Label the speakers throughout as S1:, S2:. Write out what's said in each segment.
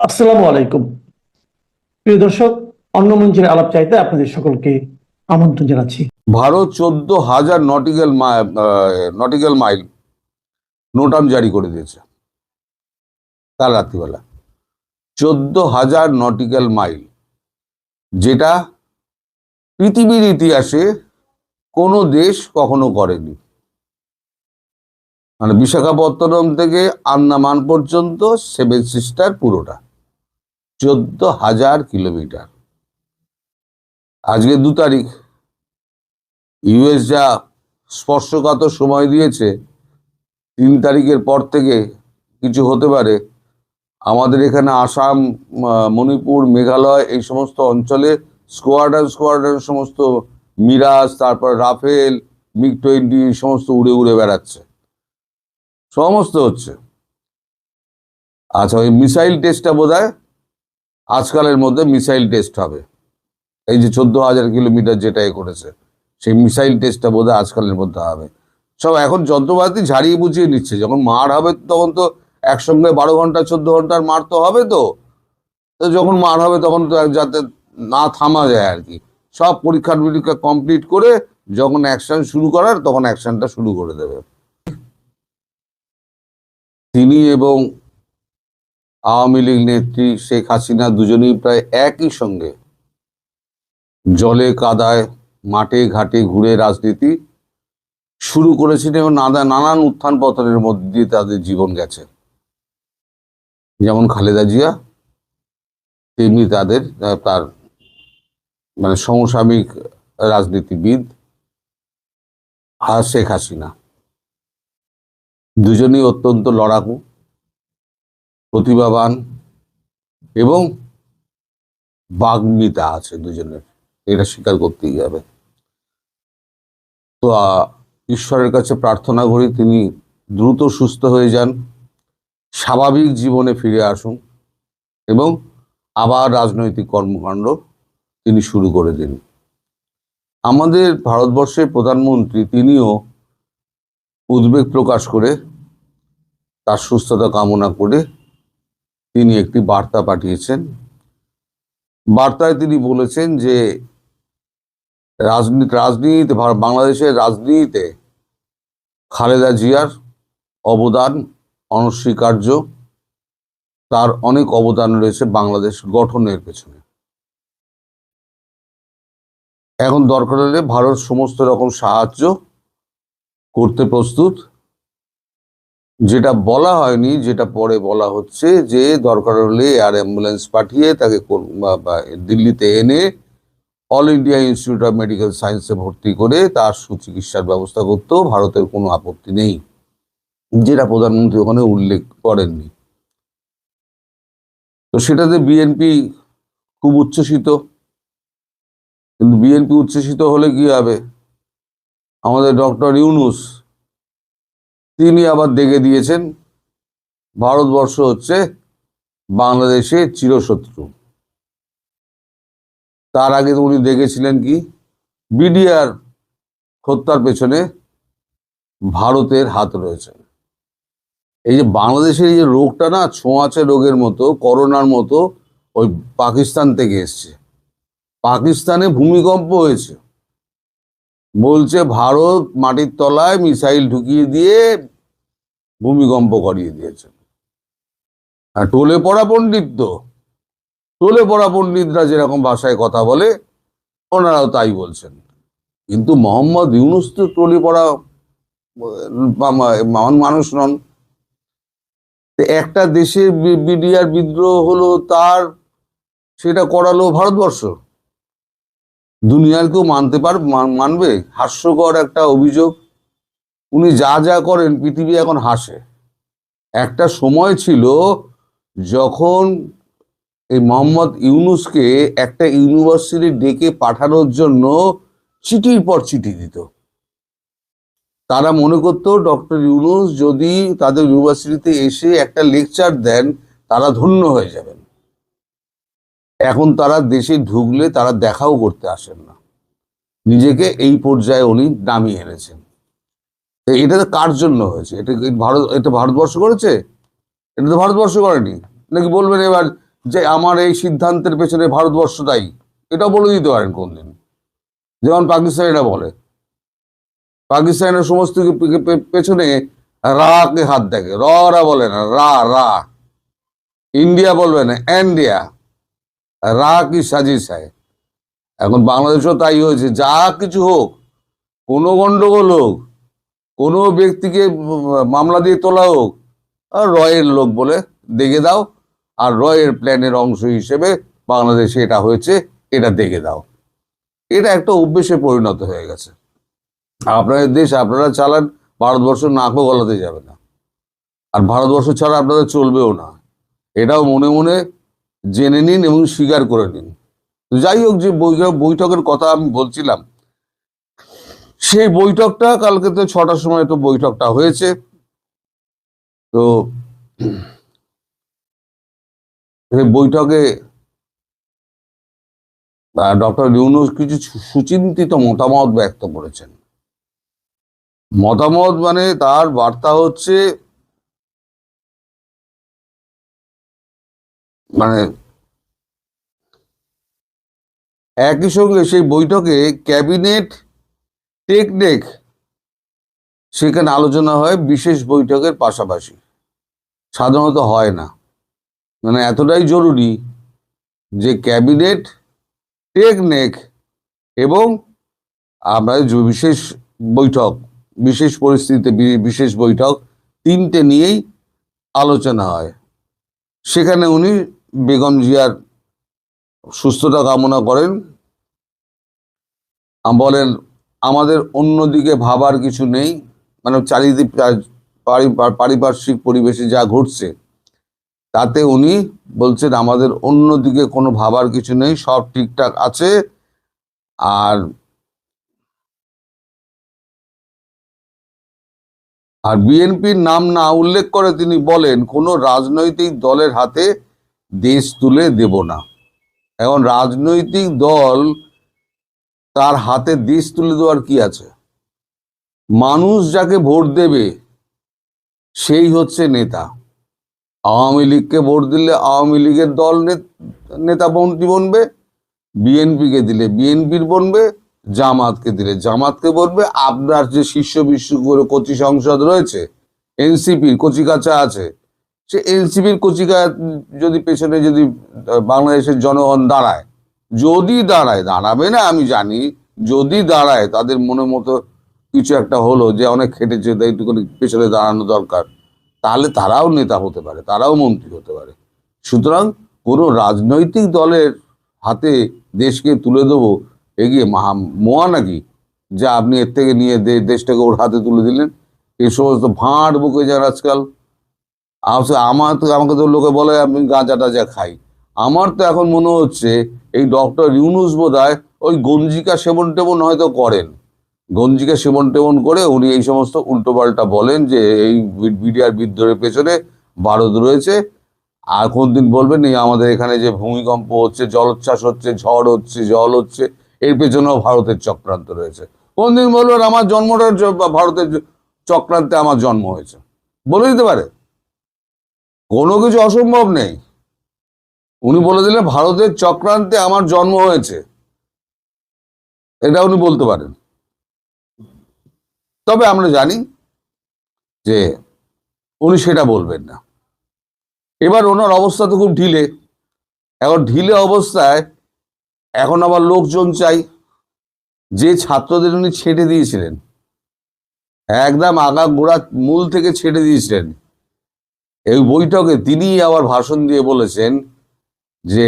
S1: আসসালামু আলাইকুম। প্রিয় দর্শক, অন্য মঞ্চের আলাপ চাইতে আপনাদের সকলকে আমন্ত্রণ জানাচ্ছি।
S2: ভারত চোদ্দ হাজার নটিক্যাল নটিক্যাল মাইল নোটাম জারি করে দিয়েছে কাল রাত্রিবেলা। চোদ্দ হাজার নটিক্যাল মাইল, যেটা পৃথিবীর ইতিহাসে কোনো দেশ কখনো করেনি। মানে বিশাখাপত্তনম থেকে আন্দামান পর্যন্ত সেভেন সিস্টার পুরোটা। চোদ্দ হাজার কিলোমিটার। আজকে দু তারিখ। ইউএস যা স্পর্শকাতর সময় দিয়েছে, তিন তারিখের পর থেকে কিছু হতে পারে। আমাদের এখানে আসাম মণিপুর, মেঘালয় এই সমস্ত অঞ্চলে স্কোয়াডার স্কোয়াডার সমস্ত মিরাজ, তারপর রাফেল মিগ টোয়েন্টি সমস্ত উড়ে উড়ে বেড়াচ্ছে। সমস্ত হচ্ছে। আচ্ছা ওই মিসাইল টেস্টটা বোধ আজকালের মধ্যে মিসাইল টেস্ট হবে। এই যে চোদ্দ হাজার কিলোমিটার যেটা এ করেছে, সেই মিসাইল টেস্টটা বোধ হয় আজকালের মধ্যে হবে। সব এখন যন্ত্রপাতি ঝাড়িয়ে বুঝিয়ে নিচ্ছে, যখন মার হবে তখন তো একসঙ্গে বারো ঘণ্টা, চোদ্দ ঘণ্টার মার তো হবে তো। তো যখন মার হবে তখন তো যাতে না থামা যায় আর কি। সব পরীক্ষা নিরীক্ষা কমপ্লিট করে যখন অ্যাকশন শুরু করার, তখন অ্যাকশনটা শুরু করে দেবে। তিনি এবং আওয়ামী লীগ নেত্রী শেখ হাসিনা দুজনেই প্রায় একই সঙ্গে জলে কাদায় মাঠে ঘাটে ঘুরে রাজনীতি শুরু করেছিলেন এবং নানা, নানান উত্থান পতনের মধ্যে দিয়ে তাদের জীবন গেছে। যেমন খালেদা জিয়া, তেমনি তাদের তার মানে সমসাময়িক রাজনীতিবিদ আর শেখ হাসিনা। দুজনেই অত্যন্ত লড়াকু। প্রতিভাবান এবং বাগ্মিতা আছে দুজনের। এটা স্বীকার করতেই হবে। তো ঈশ্বরের কাছে প্রার্থনা করি তিনি দ্রুত সুস্থ হয়ে যান, স্বাভাবিক জীবনে ফিরে আসুন এবং আবার রাজনৈতিক কর্মকাণ্ড তিনি শুরু করে দিন। আমাদের ভারতবর্ষের প্রধানমন্ত্রী তিনিও উদ্বেগ প্রকাশ করে তার সুস্থতা কামনা করে তিনি একটি বার্তা পাঠিয়েছেন। বার্তায় তিনি বলেছেন যে, রাজনীতি রাজনীতিতে বাংলাদেশের রাজনীতিতে খালেদা জিয়ার অবদান অনস্বীকার্য। তার অনেক অবদান রয়েছে বাংলাদেশ গঠনের পেছনে। এখন দরকার হলে ভারত সমস্ত রকম সাহায্য করতে প্রস্তুত। যেটা বলা হয়নি, যেটা পরে বলা হচ্ছে যে দরকার হলে এয়ার অ্যাম্বুলেন্স পাঠিয়ে তাকে দিল্লিতে এনে all India institute of medical সায়েন্সে ভর্তি করে তার সুচিকিৎসার ব্যবস্থা করতেও ভারতের কোনো আপত্তি নেই, যেটা প্রধানমন্ত্রী ওখানে উল্লেখ করেননি। তো সেটাতে বিএনপি খুব উচ্ছ্বসিত, কিন্তু বিএনপি উচ্ছ্বসিত হলে কি হবে? আমাদের ডক্টর ইউনুস তিনি আবার দেখে দিয়েছেন, ভারতবর্ষ হচ্ছে বাংলাদেশের চিরশত্রু। তার আগে উনি দেখেছিলেন কি? বিডিআর হত্যার পেছনে ভারতের হাত রয়েছে। এই যে বাংলাদেশের এই যে রোগটা না, ছোঁয়াচে রোগের মতো, করোনার মতো, ওই পাকিস্তান থেকে এসছে। পাকিস্তানে ভূমিকম্প হয়েছে। বলছে, ভারত মাটির তলায় মিসাইল ঢুকিয়ে দিয়ে ভূমিকম্প করিয়ে দিয়েছে। আর টোলে পড়া পণ্ডিত তো। টোলে পড়া পণ্ডিতরা যেরকম ভাষায় কথা বলে, ওনারাও তাই বলছেন। কিন্তু মোহাম্মদ ইউনুস তো টোলে পড়া মানুষ নন। একটা দেশের বিডিআর বিদ্রোহ হলো তার, সেটা করালো ভারতবর্ষ। দুনিয়ার কেউ মানতে পার মানবে? হাস্যকর একটা অভিযোগ। উনি যা যা করেন, পৃথিবী এখন হাসে। একটা সময় ছিল যখন এই মোহাম্মদ ইউনুসকে একটা ইউনিভার্সিটি ডেকে পাঠানোর জন্য চিঠির পর চিঠি দিত। তারা মনে করতো, ডক্টর ইউনুস যদি তাদের ইউনিভার্সিটিতে এসে একটা লেকচার দেন, তারা ধন্য হয়ে যাবেন। এখন তারা দেশে ঢুকলে তারা দেখাও করতে আসেন না। নিজেকে এই পর্যায়ে উনি নামিয়ে এনেছেন। এটা তো কার জন্য হয়েছে? এটা ভারত, এটা ভারতবর্ষ করেছে? এটা তো ভারতবর্ষ করেনি। নাকি বলবেন এবার যে আমার এই সিদ্ধান্তের পেছনে ভারতবর্ষ দায়ী? এটাও বলে দিতে পারেন কোনদিন। যেমন পাকিস্তানিরা বলে। পাকিস্তানের সমস্ত পেছনে রাকে হাত দেখে। র, রা বলে না, রা রা। ইন্ডিয়া বলবে না ইন্ডিয়া রা কি সাজিশ হয় এখন বাংলাদেশও তাই হয়েছে, যা কিছু হোক, কোনো গন্ডগোল হোক, কোনো ব্যক্তিকে মামলা দিয়ে তোলা হোক, আর রয়ের লোক বলে দেখে দাও, আর রয়ের প্ল্যানের অংশ হিসেবে বাংলাদেশে এটা হয়েছে, এটা দেখে দাও। এটা একটা অভ্যেসে পরিণত হয়ে গেছে। আপনাদের দেশ, আপনারা চালান, ভারতবর্ষ নাকও গলাতে যাবে না। আর ভারতবর্ষ ছাড়া আপনাদের চলবেও না। এটাও মনে মনে জেনে নিন এবং স্বীকার করে নিন। যাই হোক, যে বৈঠকের কথা আমি বলছিলাম, সেই বৈঠকটা, কালকে তো ছটার সময় তো বৈঠকটা হয়েছে। তো বৈঠকে ডক্টর ইউনুস কিছু সুচিন্তিত মতামত ব্যক্ত করেছেন। মতামত মানে তার বার্তা হচ্ছে মানে একই সঙ্গে সেই বৈঠকে ক্যাবিনেট টেকনেক সেখানে আলোচনা হয় বিশেষ বৈঠকের পাশাপাশি। সাধারণত হয় না। মানে এতটাই জরুরি যে ক্যাবিনেট টেকনেক এবং আমরা বিশেষ বৈঠক, বিশেষ পরিস্থিতিতে বিশেষ বৈঠক তিনটে নিয়েই আলোচনা হয়। সেখানে উনি বেগম জিয়ার সুস্থতা কামনা করেন। বলেন, আমাদের অন্যদিকে ভাবার কিছু নেই। মানে চারিদিক পারিপার্শ্বিক পরিবেশে যা ঘটছে, তাতে উনি বলছেন, আমাদের অন্যদিকে কোনো ভাবার কিছু নেই, সব ঠিকঠাক আছে। আর আর বিএনপির নাম না উল্লেখ করে তিনি বলেন, কোনো রাজনৈতিক দলের হাতে দেশ তুলে দেব না। এখন রাজনৈতিক দল তার হাতে দেশ তুলে দেওয়ার কি আছে? মানুষ যাকে ভোট দেবে, সেই হচ্ছে নেতা। আওয়ামী লীগকে ভোট দিলে আওয়ামী লীগের দল নেতা মন্ত্রী বনবে, বিএনপিকে দিলে বিএনপির বনবে, জামাতকে দিলে জামাতকে বলবে আপনার যে শীর্ষ বিশ্ব করে কচি সংসদ রয়েছে, এনসিপির কচিকাচা আছে সে এনসিপির কচিকা যদি পেছনে যদি বাংলাদেশের জনগণ দাঁড়ায়, যদি দাঁড়ায়, দাঁড়াবে না, আমি জানি, যদি দাঁড়ায়, তাদের মনের মতো কিছু একটা হলো যে অনেক খেটেছে, তাই একটুখানি পেছনে দাঁড়ানো দরকার, তাহলে তারাও নেতা হতে পারে, তারাও মন্ত্রী হতে পারে। সুতরাং কোনো রাজনৈতিক দলের হাতে দেশকে তুলে দেবো, এগিয়ে মহা, মোয়া নাকি? যা আপনি এর থেকে নিয়ে দেশটাকে ওর হাতে তুলে দিলেন এই সমস্ত ভাঁড় বুকে যান আজকাল। আমার তো, আমাকে তো লোকে বলে, আমি গাঁজা টাজা খাই। আমার তো এখন মনে হচ্ছে, এই ডক্টর ইউনুস বোধ ওই গঞ্জিকা সেবন টেবন হয়তো করেন। গঞ্জিকা সেবন টেবন করে উনি এই সমস্ত উল্টোপাল্টা বলেন যে, এই বিডিআর বিদ্রোহের পেছনে ভারত রয়েছে। আর কোন দিন বলবেন, এই আমাদের এখানে যে ভূমিকম্প হচ্ছে, জলোচ্ছ্বাস হচ্ছে, ঝড় হচ্ছে, জল হচ্ছে, এর পেছনেও ভারতের চক্রান্ত রয়েছে। কোন দিন বলবেন, আমার জন্মটা ভারতের চক্রান্তে আমার জন্ম হয়েছে। বলে দিতে পারে? কোনো কিছু অসম্ভব নেই। উনি বলে দিলে ভারতের চক্রান্তে আমার জন্ম হয়েছে। এটা উনি বলতে পারেন। তবে আমরা জানি যে উনি সেটা বলবেন না। এবার ওনার অবস্থা তো খুব ঢিলে। এখন ঢিলে অবস্থায় এখন আবার লোকজন চাই। যে ছাত্রদের উনি ছেড়ে দিয়েছিলেন, একদম আগা গোড়া মূল থেকে ছেড়ে দিয়েছিলেন। এই বৈঠকে তিনি আবার ভাষণ দিয়ে বলেছেন যে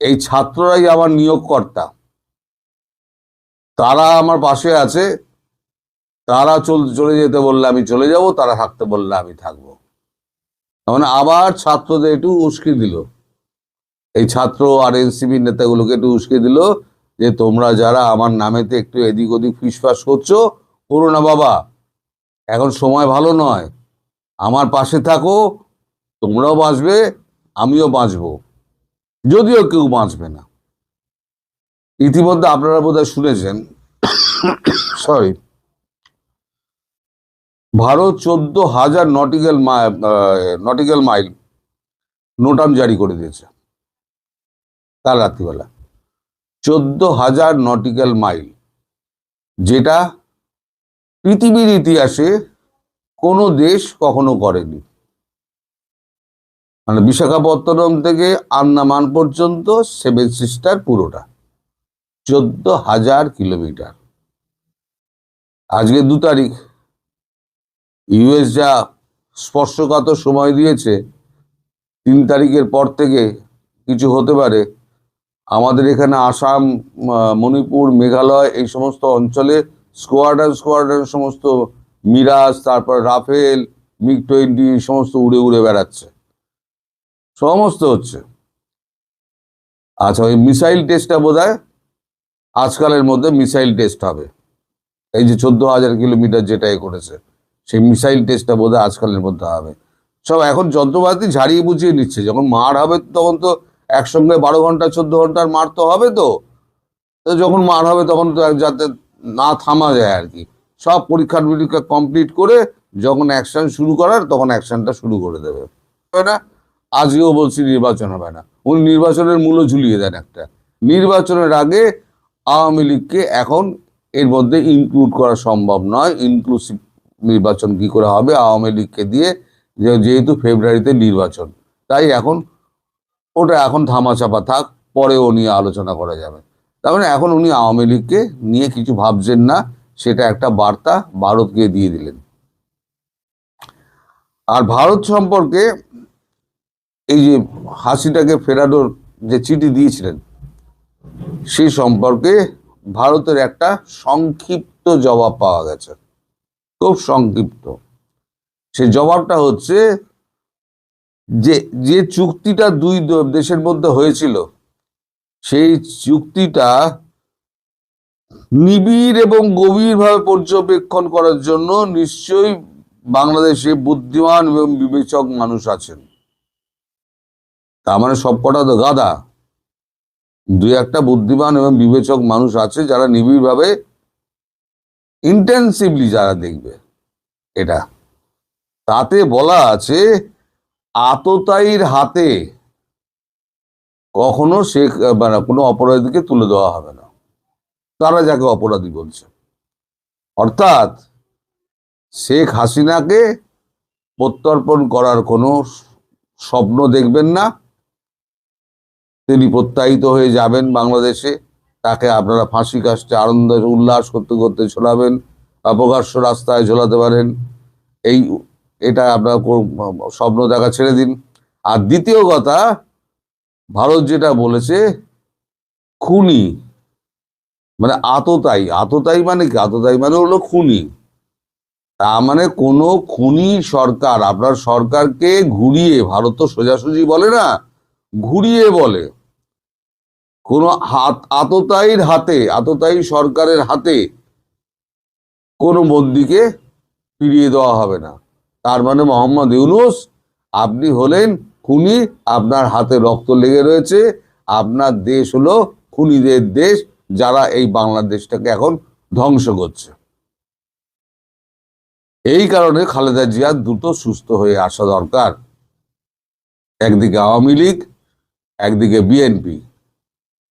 S2: এই ছাত্ররাই আমার নিয়োগকর্তা। তারা আমার পাশে আছে, তারা চল, চলে যেতে বললে আমি চলে যাব, তারা থাকতে বললে আমি থাকব। মানে আবার ছাত্রদের একটু উস্কে দিল। এই ছাত্র আর এনসিপি নেতাগুলোকে একটু উস্কে দিল যে, তোমরা যারা আমার নামেতে একটু এদিক ওদিক ফিসফাস করছ, করো না বাবা। এখন সময় ভালো নয়। আমার পাশে থাকো, তোমরাও বাঁচবে, আমিও বাঁচবো। যদিও কেউ বাঁচবে না। ইতিমধ্যে আপনারা বোধহয় শুনেছেন সরি ভারত চোদ্দ হাজার নটিক্যাল নটিক্যাল মাইল নোটাম জারি করে দিয়েছে, কাল রাত্রিবেলা। চোদ্দ হাজার নটিক্যাল মাইল, যেটা পৃথিবীর ইতিহাসে কোনো দেশ কখনো করেনি। মানে বিশাখাপত্তনম থেকে আন্নামান পর্যন্ত সেভেন সিস্টার পুরোটা, চোদ্দ হাজার কিলোমিটার। আজকে দু তারিখ। ইউএস যা স্পর্শকাতর সময় দিয়েছে, তিন তারিখের পর থেকে কিছু হতে পারে। আমাদের এখানে আসাম মণিপুর, মেঘালয় এই সমস্ত অঞ্চলে স্কোয়াডার স্কোয়াডার সমস্ত মিরাজ, তারপর রাফেল মিগ টোয়েন্টি সমস্ত উড়ে উড়ে বেড়াচ্ছে। সমস্ত হচ্ছে। আচ্ছা ওই মিসাইল টেস্টটা বোধ আজকালের মধ্যে মিসাইল টেস্ট হবে। এই যে চোদ্দ হাজার কিলোমিটার যেটা এ করেছে, সেই মিসাইল টেস্টটা বোধ হয় আজকালের মধ্যে হবে। সব এখন যন্ত্রপাতি ঝাড়িয়ে বুঝিয়ে নিচ্ছে। যখন মার হবে, তখন তো একসঙ্গে বারো ঘণ্টা, চোদ্দ ঘণ্টার মার তো হবে তো। তো যখন মার হবে, তখন তো যাতে না থামা যায় আর কি। সব পরীক্ষা নিরীক্ষা কমপ্লিট করে যখন অ্যাকশন শুরু করার, তখন অ্যাকশনটা শুরু করে দেবে। না? আজকেও বলছি নির্বাচন হবে না। উনি নির্বাচনের মূল্য ঝুলিয়ে দেন একটা। নির্বাচনের আগে আওয়ামী লীগকে এখন এর মধ্যে ইনক্লুড করা সম্ভব নয়। ইনক্লুসিভ নির্বাচন কি করে হবে? আওয়ামী লীগকে দিয়ে যেহেতু ফেব্রুয়ারিতে নির্বাচন। তাই এখন ওটা এখন ধামাচাপা থাক পরে ও নিয়ে আলোচনা করা যাবে। তার মানে এখন উনি আওয়ামী লীগকে নিয়ে কিছু ভাবছেন না। সেটা একটা বার্তা ভারতকে দিয়ে দিলেন। আর ভারত সম্পর্কে এই যে হাসিটাকে ফেরানোর যে চিঠি দিয়েছিলেন সেই সম্পর্কে ভারতের একটা সংক্ষিপ্ত জবাব পাওয়া গেছে। খুব সংক্ষিপ্ত। সে জবাবটা হচ্ছে যে যে চুক্তিটা দুই দেশের মধ্যে হয়েছিল, সেই চুক্তিটা নিবিড় এবং গভীরভাবে পর্যবেক্ষণ করার জন্য নিশ্চয়ই বাংলাদেশে বুদ্ধিমান এবং বিবেচক মানুষ আছেন। তার মানে সবকটা তো গাদা দুই একটা বুদ্ধিমান এবং বিবেচক মানুষ আছে যারা নিবিড়ভাবে ইন্টেন্সিভলি যারা দেখবে এটা। তাতে বলা আছে, আততায়ীর হাতে কখনো সে মানে কোনো অপরাধীকে তুলে দেওয়া হবে না। তারা যাকে অপরাধী বলছে। অর্থাৎ শেখ হাসিনাকে প্রত্যর্পণ করার কোনো স্বপ্ন দেখবেন না। তিনি প্রত্যায়িত হয়ে যাবেন বাংলাদেশে। তাকে আপনারা ফাঁসি কাস্টে আনন্দ উল্লাস করতে করতে ঝোলাবেন বা প্রকাশ্য রাস্তায় ঝোলাতে পারেন। এই এটা আপনার স্বপ্ন দেখা ছেড়ে দিন। আর দ্বিতীয় কথা, ভারত যেটা বলেছে, খুনি মানে আততাই আততাই মানে কি? আততাই মানে হলো খুনি। তা মানে কোনো খুনি সরকার, আপনার সরকারকে ঘুরিয়ে, ভারত তো সোজাসুজি বলে না, ঘুরিয়ে বলে। কোন হাত, আততায়ীর হাতে, আততায়ী সরকারের হাতে কোনো বন্দিকে ফিরিয়ে দেওয়া হবে না। তার মানে মোহাম্মদ ইউনুস, আপনি হলেন খুনি, আপনার হাতে রক্ত লেগে রয়েছে, আপনার দেশ হলো খুনিদের দেশ যারা এই বাংলাদেশটাকে এখন ধ্বংস করছে। এই কারণে খালেদা জিয়া দ্রুত সুস্থ হয়ে আসা দরকার। একদিকে আওয়ামী লীগ, একদিকে বিএনপি।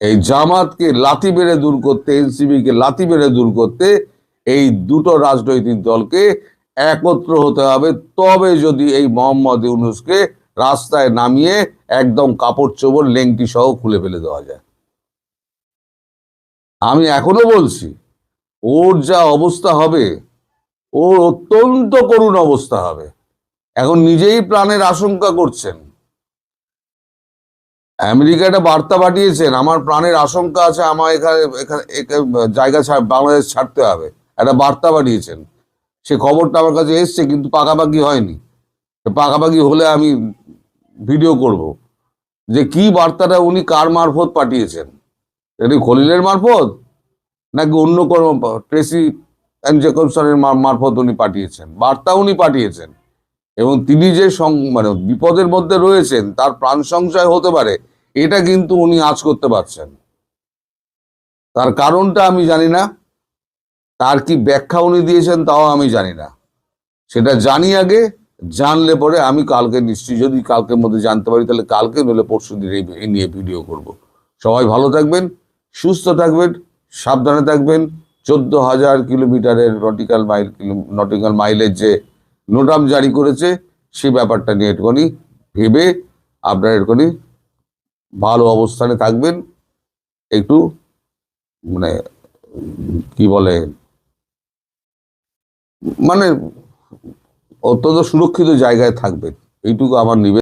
S2: এই জামাতকে লাথি মেরে দূর করতে এনসিবি কে লাথি মেরে দূর করতে এই দুটো রাজনৈতিক দলকে একত্র হতে হবে। তবে যদি এই মোহাম্মদ ইউনুসকে রাস্তায় নামিয়ে একদম কাপড় চোপড়, লেংটি সহ খুলে ফেলে দেওয়া যায়। আমি এখনও বলছি, ওর যা অবস্থা হবে, ওর অত্যন্ত করুণ অবস্থা হবে। এখন নিজেই প্রাণের আশঙ্কা করছেন। আমেরিকা একটা বার্তা পাঠিয়েছেন, আমার প্রাণের আশঙ্কা আছে আমার এখানে এখানে জায়গা বাংলাদেশ ছাড়তে হবে। একটা বার্তা পাঠিয়েছেন। সে খবরটা আমার কাছে এসছে, কিন্তু পাকাপাকি হয়নি। পাকাপাকি হলে আমি ভিডিও করব। যে কি বার্তাটা উনি কার মারফত পাঠিয়েছেন। এটি খলিলের মারফত? নাকি অন্য কোনো ট্রেসি অ্যান্ড জেকবসনের মারফত উনি পাঠিয়েছেন? বার্তা উনি পাঠিয়েছেন। এবং তিনি যে মানে বিপদের মধ্যে রয়েছেন, তার প্রাণ সংশয় হতে পারে, এটা কিন্তু উনি আজ করতে পারছেন। তার কারণটা আমি জানি না। তার কি ব্যাখ্যা উনি দিয়েছেন, তাও আমি জানি না। সেটা জানি আগে, জানলে পরে আমি কালকে নিশ্চয়ই, যদি কালকের মধ্যে জানতে পারি, তাহলে কালকে নইলে পরশু দিন এই নিয়ে ভিডিও করব। সবাই ভালো থাকবেন। সুস্থ থাকবেন, সাবধানে থাকবেন। চোদ্দ হাজার কিলোমিটারের নটিক্যাল মাইল নটিক্যাল মাইলের যে নোটাম জারি করেছে, সে ব্যাপারটা নিয়ে একটুখানি ভেবে আপনারা একটুখানি ভালো অবস্থানে থাকবেন। একটু মানে কি বলে মানে অত্যন্ত সুরক্ষিত জায়গায় থাকবেন। এইটুকু আমার নিবে